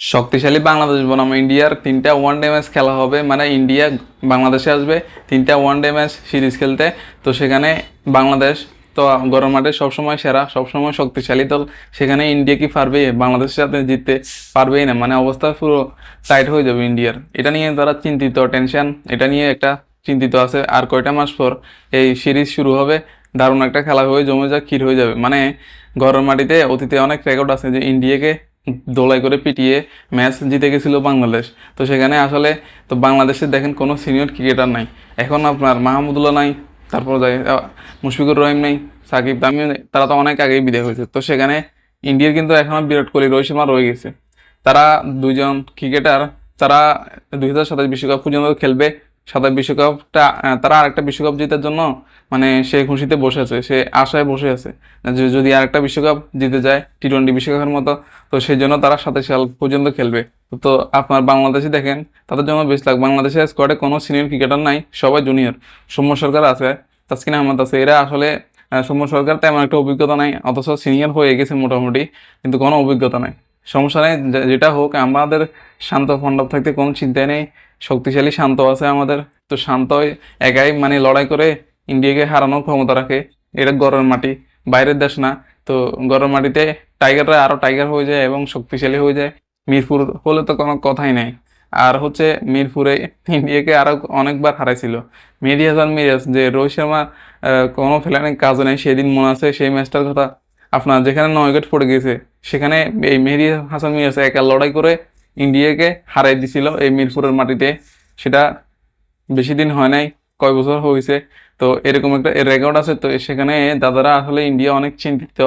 শক্তিশালী বাংলাদেশ বনাম। ইন্ডিয়ার তিনটা ওয়ান ডে ম্যাচ খেলা হবে। মানে ইন্ডিয়া বাংলাদেশে আসবে, তিনটা ওয়ান ডে ম্যাচ সিরিজ খেলতে। তো সেখানে বাংলাদেশ তো গরম মাঠে সবসময় সেরা, সবসময় শক্তিশালী। দল সেখানে ইন্ডিয়া কি পারবে? বাংলাদেশের সাথে জিততে পারবেই না। মানে অবস্থা পুরো টাইট হয়ে যাবে ইন্ডিয়ার। এটা নিয়ে তারা চিন্তিত টেনশন এটা নিয়ে একটা চিন্তিত আছে। আর কয়টা মাস পর এই সিরিজ শুরু হবে? দারুণ একটা খেলা হয়ে জমে যা ক্ষীর হয়ে যাবে। মানে গরম মাটিতে অতীতে অনেক রেকর্ড আছে যে ইন্ডিয়াকে দোলাই করে পিটিয়ে ম্যাচ জিতে গেছিল বাংলাদেশ। তো সেখানে আসলে তো বাংলাদেশে দেখেন কোনো সিনিয়র ক্রিকেটার নাই। এখন আপনার মাহমুদুল্লাহ নাই তারপর যাই মুশফিকুর রহিম নাই সাকিব তামিম নেই, তারা তো অনেক আগেই বিদায় হয়েছে। তো সেখানে ইন্ডিয়ার কিন্তু এখনও বিরাট কোহলি রোহিত শর্মা রয়ে গেছে। তারা দুইজন ক্রিকেটার তারা দুই হাজার সাতাশ বিশ্বকাপ পর্যন্ত খেলবে সাতাশ বিশ্বকাপটা তারা আরেকটা বিশ্বকাপ জেতার জন্য মানে সে খুশিতে বসে আছে, সে আশায় বসে আছে। যদি আরেকটা বিশ্বকাপ জিতে যায় টি টোয়েন্টি বিশ্বকাপের মতো, তো সেই জন্য তারা সাতাশ সাল পর্যন্ত খেলবে। তো আপনার বাংলাদেশে দেখেন, তাদের জন্য বেশ লাগ বাংলাদেশের স্কোয়াডে কোনো সিনিয়র ক্রিকেটার নাই, সবাই জুনিয়র সৌম্য সরকার আছে, তাসকিন আহমদ আছে, এরা আসলে সৌম্য সরকার তেমন একটা অভিজ্ঞতা নাই, অথচ সিনিয়র হয়ে গেছে মোটামুটি, কিন্তু কোনো অভিজ্ঞতা নাই। সমস্যা নেই যেটা হোক, আমাদের শান্ত ফন্ডব থাকতে কোনো চিন্তাই নেই। শক্তিশালী শান্ত আছে আমাদের। তো শান্ত একাই মানে লড়াই করে ইন্ডিয়াকে হারানোর ক্ষমতা রাখে। এটা গরমের মাটি, বাইরের দেশ না। তো গরম মাটিতে টাইগাররা আরও টাইগার হয়ে যায় এবং শক্তিশালী হয়ে যায়। মিরপুর হলে তো কোনো কথাই নাই। আর হচ্ছে মিরপুরে ইন্ডিয়াকে আরও অনেকবার হারাইছিল। মেহেদি হাসান মিরাজ যে রোহিত শর্মা কোনো ফেলানে কাজ নেই, সেদিন মনে আছে সেই ম্যাচটার কথা। আপনার যেখানে নয় উইকেট পড়ে গেছে সেখানে এই মেহেদি হাসান মিরাজ একা লড়াই করে ইন্ডিয়াকে হারাই দিছিল এই মিরপুরের মাটিতে। সেটা বেশি দিন হয় নাই, কয় বছর হয়েছে। তো এরকম একটা রেকর্ড আছে, তো সেখানে দাদারা আসলে ইন্ডিয়া অনেক চিন্তিত।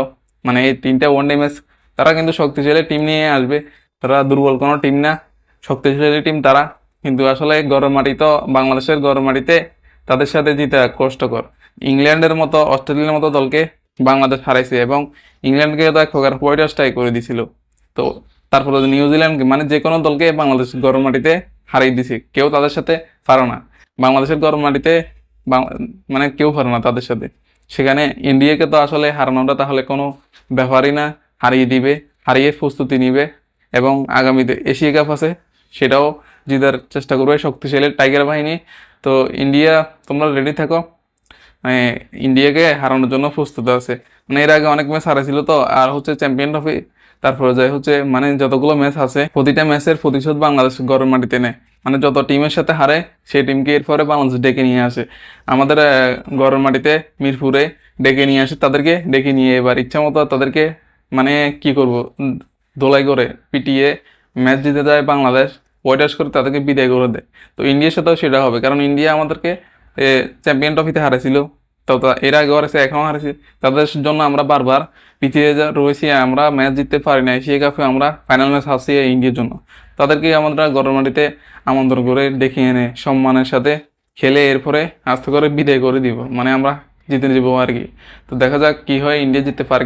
মানে এই তিনটা ওয়ানডে ম্যাচ তারা কিন্তু শক্তিশালী টিম নিয়ে আসবে। তারা দুর্বল কোনো টিম না, শক্তিশালী টিম তারা। কিন্তু আসলে গরম মাটি তো বাংলাদেশের গরম মাটিতে তাদের সাথে জিতে কষ্টকর। ইংল্যান্ডের মতো, অস্ট্রেলিয়ার মতো দলকে বাংলাদেশ হারাইছে এবং ইংল্যান্ডকে তো এক প্রকার পয়েন্টাস টাই করে দিছিল। তো তারপরে নিউজিল্যান্ডকে মানে যে কোনো দলকে বাংলাদেশ গরম মাটিতে হারিয়ে দিছে। কেউ তাদের সাথে পারো না। বাংলাদেশের গরম মাটিতে মানে কেউ পারে না তাদের সাথে। সেখানে ইন্ডিয়াকে তো আসলে হারানোটা তাহলে কোনো ব্যাপারই না। হারিয়ে দিবে, হারিয়ে প্রস্তুতি নিবে এবং আগামীতে এশিয়া কাপ আছে, সেটাও জিতার চেষ্টা করবে শক্তিশালী টাইগার বাহিনী। তো ইন্ডিয়া, তোমরা রেডি থাকো। ইন্ডিয়াকে হারানোর জন্য প্রস্তুত আছে। মানে এর আগে অনেক ম্যাচ হারাইছিল তো, আর হচ্ছে চ্যাম্পিয়ন ট্রফি তারপরে যায় হচ্ছে মানে যতগুলো ম্যাচ আছে, প্রতিটা ম্যাচের প্রতিশোধ বাংলাদেশ গরম মাটিতে নেয়। মানে যত টিমের সাথে হারে, সেই টিমকে এরপরে বাংলাদেশ ডেকে নিয়ে আসে। আমাদের গরম মাটিতে মিরপুরে ডেকে নিয়ে আসে, তাদেরকে ডেকে নিয়ে এবার ইচ্ছা মতো তাদেরকে মানে কি করব, দোলাই করে পিটিয়ে ম্যাচ জিতে যায় বাংলাদেশ, ওয়াইটার্স করে তাদেরকে বিদায় করে দেয়। তো ইন্ডিয়ার সাথেও সেটা হবে, কারণ ইন্ডিয়া আমাদেরকে চ্যাম্পিয়ন ট্রফিতে হারাইছিল। তো এর আগে হারাইছে, এখনও হারাইছে। তাদের জন্য আমরা বারবার পিছিয়ে রয়েছি, আমরা ম্যাচ জিততে পারি না এশিয়া কাপে আমরা ফাইনাল ম্যাচ হাসি ইন্ডিয়ার জন্য। তাদেরকে আমরা গরম মাটিতে আমন্ত্রণ করে ডেকে এনে সম্মানের সাথে খেলে এরপরে আস্তে করে বিদায় করে দিব। মানে আমরা জিতে দিব আর কি। তো দেখা যাক কি হয়, ইন্ডিয়া জিততে পারে